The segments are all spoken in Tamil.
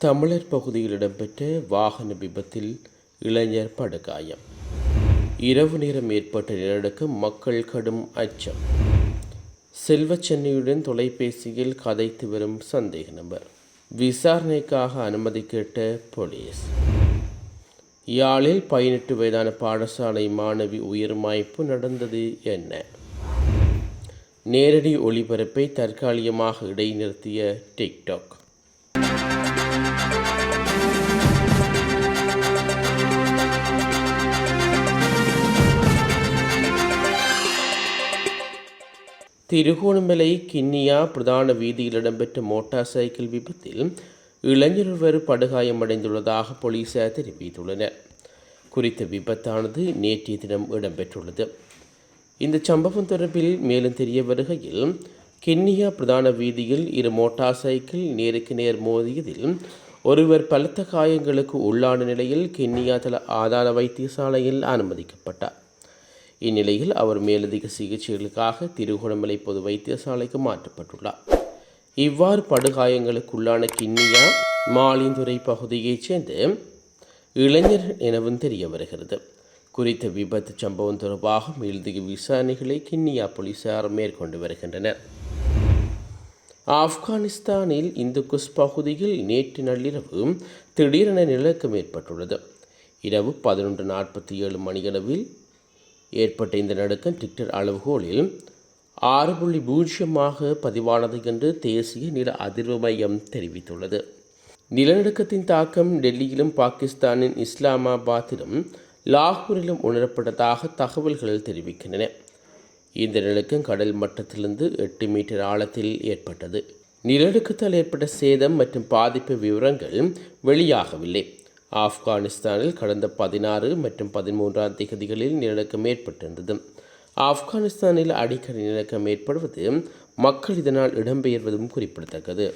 தமிழர் பகுதியில் இடம்பெற்ற வாகன விபத்தில் இளைஞர் படுகாயம். இரவு நேரம் ஏற்பட்ட நிலநடுக்கம் மக்கள் கடும் அச்சம். செல்வச்சென்னையுடன் தொலைபேசியில் கதைத்து வரும் சந்தேக நபர். விசாரணைக்காக அனுமதி கேட்ட போலீஸ். யாழில் பதினெட்டு வயதான பாடசாலை மாணவி உயிர்மாய்ப்பு நடந்தது என்ன? நேரடி ஒளிபரப்பை தற்காலிகமாக இடைநிறுத்திய டிக்டாக். திருகோணமலை கிண்ணியா பிரதான வீதியில் இடம்பெற்ற மோட்டார் சைக்கிள் விபத்தில் இளைஞர் ஒருவர் படுகாயமடைந்துள்ளதாக போலீசார் தெரிவித்துள்ளனர். குறித்த விபத்தானது நேற்றைய தினம் இடம்பெற்றுள்ளது. இந்த சம்பவம் தொடர்பில் மேலும் தெரிய வருகையில் கென்னியா பிரதான வீதியில் இரு மோட்டார் சைக்கிள் நேருக்கு நேர் மோதியதில் ஒருவர் பலத்த காயங்களுக்கு உள்ளான நிலையில் கென்னியா தல ஆதார வைத்தியசாலையில் அனுமதிக்கப்பட்டார். இந்நிலையில் அவர் மேலதிக சிகிச்சைகளுக்காக திருகோணமலை பொது வைத்தியசாலைக்கு மாற்றப்பட்டுள்ளார். இவ்வாறு படுகாயங்களுக்குள்ளான கிண்ணியா மாலிந்துறை பகுதியைச் சேர்ந்த இளைஞர் எனவும் தெரிய வருகிறது. குறித்த விபத்து சம்பவம் தொடர்பாக மேலதிக விசாரணைகளை கிண்ணியா போலீசார் மேற்கொண்டு வருகின்றனர். ஆப்கானிஸ்தானில் இந்துகுஷ் பகுதியில் நேற்று நள்ளிரவு திடீரென நிலக்கம் ஏற்பட்டுள்ளது. இரவு பதினொன்று நாற்பத்தி ஏழு மணியளவில் ஏற்பட்ட இந்த நடுக்கம் டிக்டர் அளவுகோலில் ஆறு புள்ளி பூஜ்ஜியமாக பதிவானது என்று தேசிய நில அதிர்வு மையம் தெரிவித்துள்ளது. நிலநடுக்கத்தின் தாக்கம் டெல்லியிலும் பாகிஸ்தானின் இஸ்லாமாபாத்திலும் லாகூரிலும் உணரப்பட்டதாக தகவல்கள் தெரிவிக்கின்றன. இந்த நிலக்கம் கடல் மட்டத்திலிருந்து எட்டு மீட்டர் ஆழத்தில் ஏற்பட்டது. நிலநடுக்கத்தால் ஏற்பட்ட சேதம் மற்றும் பாதிப்பு விவரங்கள் வெளியாகவில்லை. ஆப்கானிஸ்தானில் கடந்த பதினாறு மற்றும் பதிமூன்றாம் திகதிகளில் நிலநடுக்கம் ஏற்பட்டிருந்தது. ஆப்கானிஸ்தானில் அடிக்கடி நிலநடுக்கம் ஏற்படுவது மக்கள் இதனால் இடம்பெயர்வதும் குறிப்பிடத்தக்கது.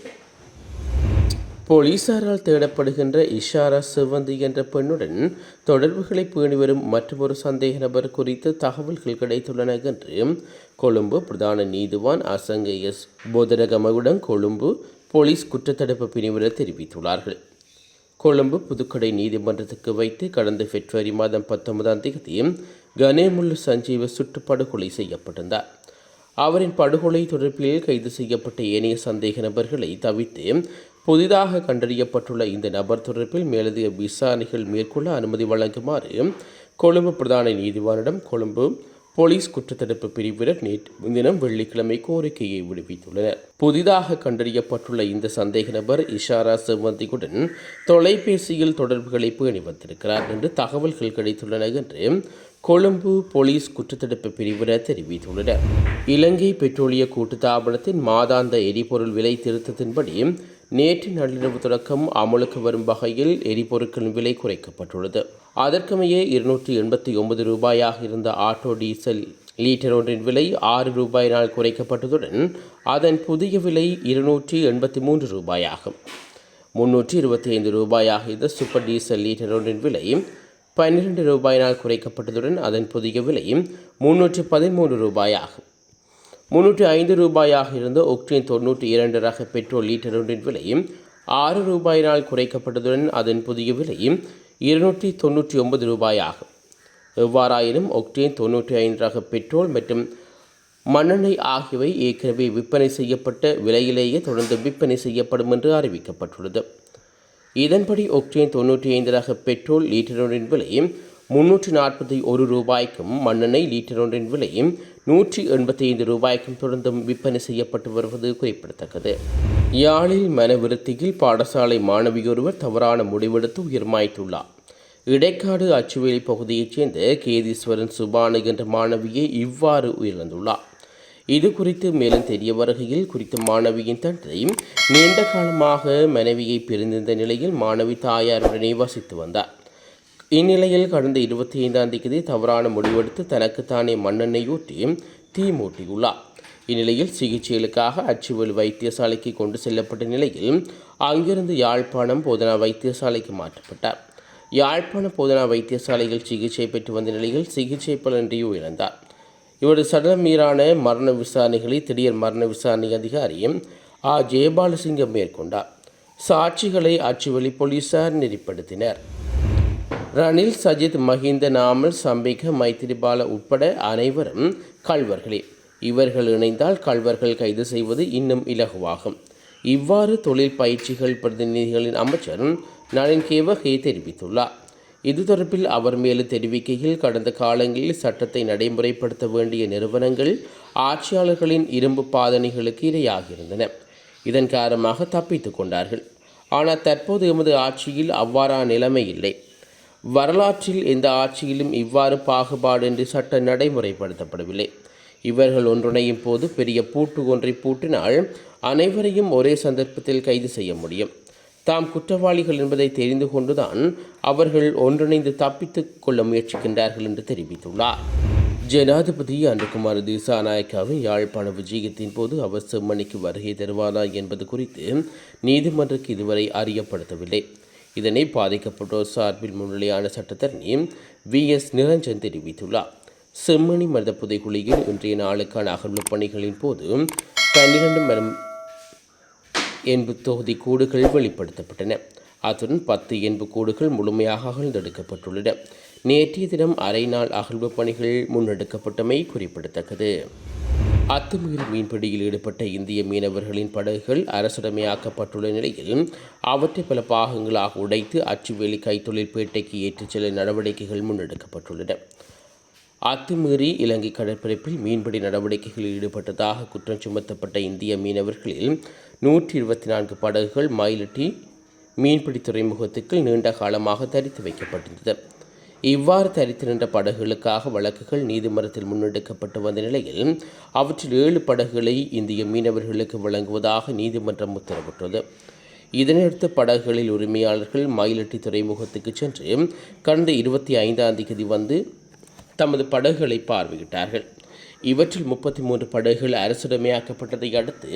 போலீசாரால் தேடப்படுகின்ற இஷாரா சிவந்தி என்ற பெண்ணுடன் தொடர்புகளை பேணி வரும் மற்றொரு சந்தேக நபர் குறித்து தகவல்கள் கிடைத்துள்ளன என்று கொழும்பு பிரதான நீதிவான் அசங்க எஸ். போதரகமவுடன் கொழும்பு போலீஸ் குற்றத்தடுப்பு பிரிவினர் தெரிவித்துள்ளார்கள். கொழும்பு புதுக்கடை நீதிமன்றத்துக்கு வைத்து கடந்த பிப்ரவரி மாதம் பத்தொன்பதாம் தேதி கனேமுல்லு சஞ்சீவ சுட்டு படுகொலை செய்யப்பட்டிருந்தார். அவரின் படுகொலை தொடர்பில் கைது செய்யப்பட்ட ஏனைய சந்தேக நபர்களை தவிர்த்து புதிதாக கண்டறியப்பட்டுள்ள இந்த நபர் தொடர்பில் மேலதிக விசாரணைகள் மேற்கொள்ள அனுமதி வழங்குமாறு கொழும்பு பிரதான நீதிவானிடம் கொழும்பு போலீஸ் குற்றத்தடுப்பு பிரிவினர் நேற்று முன்தினம் வெள்ளிக்கிழமை கோரிக்கையை விடுவித்துள்ளனர். புதிதாக கண்டறியப்பட்டுள்ள இந்த சந்தேக நபர் இஷாரா செவ்வந்தியுடன் தொலைபேசியில் தொடர்புகளை பேணி வந்திருக்கிறார் என்று தகவல்கள் கிடைத்துள்ளன என்று கொழும்பு போலீஸ் குற்றத்தடுப்பு பிரிவினர் தெரிவித்துள்ளனர். இலங்கை பெட்ரோலிய கூட்டுத்தாபனத்தின் மாதாந்த எரிபொருள் விலை திருத்தத்தின்படி நேற்று நள்ளிரவு தொடக்கம் அமலுக்கு வரும் வகையில் எரிபொருட்களின் விலை குறைக்கப்பட்டுள்ளது. அதற்குமேயே இருநூற்றி எண்பத்தி ஒன்பது ரூபாயாக இருந்த ஆட்டோ டீசல் லீட்டர் ஒன்றின் விலை ஆறு ரூபாயினால் குறைக்கப்பட்டதுடன் அதன் புதிய விலை இருநூற்றி எண்பத்தி மூன்று ரூபாயாகும். முன்னூற்றி இருபத்தி ஐந்து ரூபாயாக இருந்த சூப்பர் டீசல் லீட்டர் ஒன்றின் விலை பன்னிரண்டு ரூபாயினால் குறைக்கப்பட்டதுடன் அதன் புதிய விலை முன்னூற்றி பதிமூன்று ரூபாயாகும். முன்னூற்றி ஐந்து ரூபாயாக இருந்த ஒக்டேன் தொண்ணூற்றி இரண்டு ரக பெட்ரோல் லீட்டர் ஒன்றின் விலையும் ஆறு ரூபாயினால் குறைக்கப்பட்டதுடன் அதன் புதிய விலையும் இருநூற்றி தொண்ணூற்றி ஒன்பது ரூபாயாகும். எவ்வாறாயினும் ஒக்டேன் தொண்ணூற்றி ஐந்து ரக பெட்ரோல் மற்றும் மண்ணெண்ணெய் ஆகியவை ஏற்கனவே விற்பனை செய்யப்பட்ட விலையிலேயே தொடர்ந்து விற்பனை செய்யப்படும் என்று அறிவிக்கப்பட்டுள்ளது. இதன்படி ஒக்டேன் தொண்ணூற்றி ஐந்து ரக பெட்ரோல் லீட்டர் ஒன்றின் விலையும் முன்னூற்றி நாற்பத்தி ஒரு ரூபாய்க்கும் மண்ணெண்ணெய் லீட்டர் ஒன்றின் விலையும் நூற்றி எண்பத்தி ஐந்து ரூபாய்க்கும் தொடர்ந்தும் விற்பனை செய்யப்பட்டு வருவது குறிப்பிடத்தக்கது. யாழில் மனவிருத்தியில் பாடசாலை மாணவியொருவர் தவறான முடிவெடுத்து உயிர்மாய்த்துள்ளார். இடைக்காடு அச்சுவேலி பகுதியைச் சேர்ந்த கேதீஸ்வரன் சுபானு என்ற மாணவியை இவ்வாறு உயிரிழந்துள்ளார் இது குறித்து மேலும் தெரிய வருகையில் குறித்த மாணவியின் தந்தை நீண்ட காலமாக மனைவியை பிரிந்திருந்த நிலையில் மாணவி தாயாருடனே வசித்து வந்தார். இந்நிலையில் கடந்த இருபத்தி ஐந்தாம் தேதி தவறான முடிவெடுத்து தனக்குத்தானே மண்ணெண்ணெய் ஊற்றி தீ மூட்டியுள்ளார். இந்நிலையில் சிகிச்சைகளுக்காக அச்சுவலி வைத்தியசாலைக்கு கொண்டு செல்லப்பட்ட நிலையில் அங்கிருந்து யாழ்ப்பாணம் போதனா வைத்தியசாலைக்கு மாற்றப்பட்டார். யாழ்ப்பாண போதனா வைத்தியசாலையில் சிகிச்சை பெற்று வந்த நிலையில் சிகிச்சை பலன்றி இழந்தார் இவரது சடலம் மீதான மரண விசாரணைகளை திடீர் மரண விசாரணை அதிகாரி ஆ. ஜெயபாலசிங்கம் மேற்கொண்டார். சாட்சிகளை அச்சுவலி போலீசார் நெறிப்படுத்தினர் ரணில் சஜித் மஹிந்த நாமல் சம்பிக மைத்திரிபால உட்பட அனைவரும் கள்வர்களே. இவர்கள் இணைந்தால் கள்வர்கள் கைது செய்வது இன்னும் இலகுவாகும். இவ்வாறு தொழில் பயிற்சிகள் பிரதிநிதிகளின் அமைச்சர் நளின் கேவகே தெரிவித்துள்ளார். இது தொடர்பில் அவர் மேலும் தெரிவிக்கையில் கடந்த காலங்களில் சட்டத்தை நடைமுறைப்படுத்த வேண்டிய நிறுவனங்கள் ஆட்சியாளர்களின் இரும்பு பாதணிகளுக்கு இரையாகியிருந்தன. இதன் காரணமாக தப்பித்துக் கொண்டார்கள். ஆனால் தற்போது எமது ஆட்சியில் அவ்வாறான நிலைமை இல்லை. வரலாற்றில் எந்த ஆட்சியிலும் இவ்வாறு பாகுபாடின்றி சட்ட நடைமுறைப்படுத்தப்படவில்லை. இவர்கள் ஒன்றிணையும் போது பெரிய பூட்டு ஒன்றை பூட்டினால் அனைவரையும் ஒரே சந்தர்ப்பத்தில் கைது செய்ய முடியும். தாம் குற்றவாளிகள் என்பதை தெரிந்து கொண்டுதான் அவர்கள் ஒன்றிணைந்து தப்பித்துக் கொள்ள முயற்சிக்கின்றார்கள் என்று தெரிவித்துள்ளார். ஜனாதிபதி அன்றகுமார் திசாநாயக்காவை யாழ்ப்பாண விஜயத்தின் போது அவர் செம்மணிக்கு வருகை தருவாரா என்பது குறித்து நீதிமன்றக்கு இதுவரை அறியப்படுத்தவில்லை. இதனை பாதிக்கப்பட்டோர் சார்பில் முன்னிலையான சட்டத்தரணி வி எஸ் நிரஞ்சன் தெரிவித்துள்ளார். செம்மணி மனித புதைகுழியில் இன்றைய நாளுக்கான அகழ்வு பணிகளின் போது பன்னிரண்டு மரம் என்பு தொகுதி கூடுகள் வெளிப்படுத்தப்பட்டன. அத்துடன் பத்து என்பு கூடுகள் முழுமையாக அகழ்ந்தெடுக்கப்பட்டுள்ளன. நேற்றைய தினம் அரை நாள் அகழ்வு பணிகள் முன்னெடுக்கப்பட்டமை குறிப்பிடத்தக்கது. அத்துமீறி மீன்பிடியில் ஈடுபட்ட இந்திய மீனவர்களின் படகுகள் அரசுடமையாக்கப்பட்டுள்ள நிலையில் அவற்றை பல பாகங்களாக உடைத்து அச்சுவேலி கைத்தொழில் பேட்டைக்கு ஏற்றிச் செல்ல நடவடிக்கைகள் முன்னெடுக்கப்பட்டுள்ளன. அத்துமீறி இலங்கை கடற்பரப்பில் மீன்பிடி நடவடிக்கைகளில் ஈடுபட்டதாக குற்றம் சுமத்தப்பட்ட இந்திய மீனவர்களில் நூற்றி இருபத்தி நான்கு படகுகள் மயிலட்டி மீன்பிடி துறைமுகத்துக்கு நீண்ட காலமாக தரித்து வைக்கப்பட்டிருந்தது. இவ்வாறு தரித்து நின்ற படகுகளுக்காக வழக்குகள் நீதிமன்றத்தில் முன்னெடுக்கப்பட்டு வந்த நிலையில் அவற்றில் ஏழு படகுகளை இந்திய மீனவர்களுக்கு வழங்குவதாக நீதிமன்றம் உத்தரவிட்டது இதனையடுத்து படகுகளில் உரிமையாளர்கள் மயிலட்டி துறைமுகத்துக்கு சென்று கடந்த இருபத்தி ஐந்தாம் தேதி வந்து தமது படகுகளை பார்வையிட்டார்கள். இவற்றில் முப்பத்தி மூன்று படகுகள் அரசுடைமையாக்கப்பட்டதை அடுத்து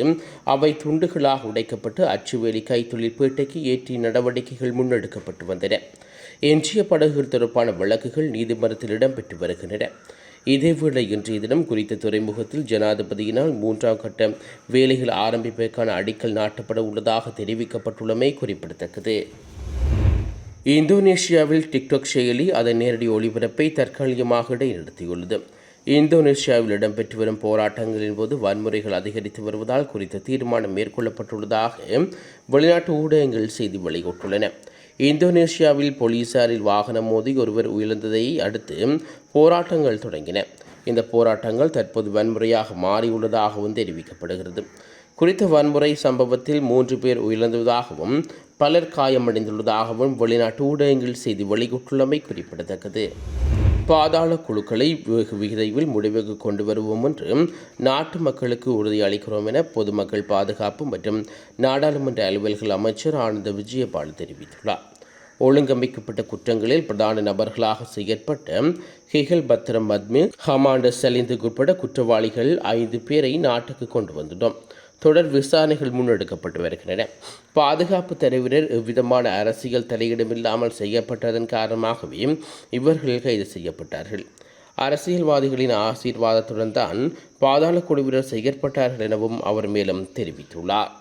அவை துண்டுகளாக உடைக்கப்பட்டு அச்சுவேலி கைத்தொழில் பேட்டைக்கு ஏற்றி நடவடிக்கைகள் முன்னெடுக்கப்பட்டு வந்தன. எஞ்சிய படகுகள் தொடர்பான வழக்குகள் நீதிமன்றத்தில் இடம்பெற்று வருகின்றன. இதேவேளை இன்றைய தினம் குறித்த துறைமுகத்தில் ஜனாதிபதியினால் மூன்றாம் கட்ட வேலைகள் ஆரம்பிப்பதற்கான அடிக்கல் நாட்டப்பட உள்ளதாக தெரிவிக்கப்பட்டுள்ளமை குறிப்பிடத்தக்கது. இந்தோனேஷியாவில் டிக்டாக் செயலி அதன் நேரடி ஒளிபரப்பை தற்காலிகமாக இடைநிறுத்தியுள்ளது. இந்தோனேஷியாவில் இடம்பெற்று வரும் போராட்டங்களின் போது வன்முறைகள் அதிகரித்து வருவதால் குறித்த தீர்மானம் மேற்கொள்ளப்பட்டுள்ளதாக வெளிநாட்டு ஊடகங்கள் செய்தி வெளியிட்டுள்ளன. இந்தோனேஷியாவில் போலீசாரில் வாகனம் மோதி ஒருவர் உயிரிழந்ததை அடுத்து போராட்டங்கள் தொடங்கின. இந்த போராட்டங்கள் தற்போது வன்முறையாக மாறியுள்ளதாகவும் தெரிவிக்கப்படுகிறது. குறித்த வன்முறை சம்பவத்தில் மூன்று பேர் உயிரிழந்ததாகவும் பலர் காயமடைந்துள்ளதாகவும் வெளிநாட்டு ஊடகங்கள் செய்தி வெளியிட்டுள்ளமை குறிப்பிடத்தக்கது. பாதாள குழுக்களை வெகு விரைவில் முடிவுக்கு கொண்டு வருவோம் என்று நாட்டு மக்களுக்கு உறுதியளிக்கிறோம் என பொதுமக்கள் பாதுகாப்பு மற்றும் நாடாளுமன்ற அலுவல்கள் அமைச்சர் ஆனந்த விஜயபால் தெரிவித்துள்ளார். ஒழுங்கமைக்கப்பட்ட குற்றங்களில் பிரதான நபர்களாக செயற்பட்ட ஹிகல் பத்ரம் மத்மி ஹமாண்ட சலிந்துக்கு உட்பட குற்றவாளிகள் ஐந்து பேரை நாட்டுக்கு கொண்டு வந்துள்ளோம் தொடர் விசாரணைகள் முன்னெடுக்கப்பட்டு வருகின்றன. பாதுகாப்பு தரவினர் எவ்விதமான அரசியல் தலையிடமில்லாமல் செய்யப்பட்டதன் காரணமாகவே இவர்கள் கைது செய்யப்பட்டார்கள். அரசியல்வாதிகளின் ஆசீர்வாதத்துடன் தான் பாதாள குழுவினர் செயற்பட்டார்கள் எனவும் அவர் மேலும் தெரிவித்துள்ளார்.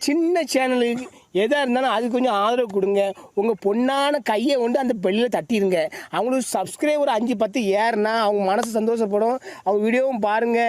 சின்ன சேனலுக்கு எதாக இருந்தாலும் அது கொஞ்சம் ஆதரவு கொடுங்க. உங்கள் பொண்ணான கையை கொண்டு அந்த பெல்லில் தட்டிடுங்க அவங்களுக்கு சப்ஸ்கிரைபர் அஞ்சு பத்து ஏறுனா அவங்க மனசு சந்தோஷப்படும். அவங்க வீடியோவும் பாருங்கள்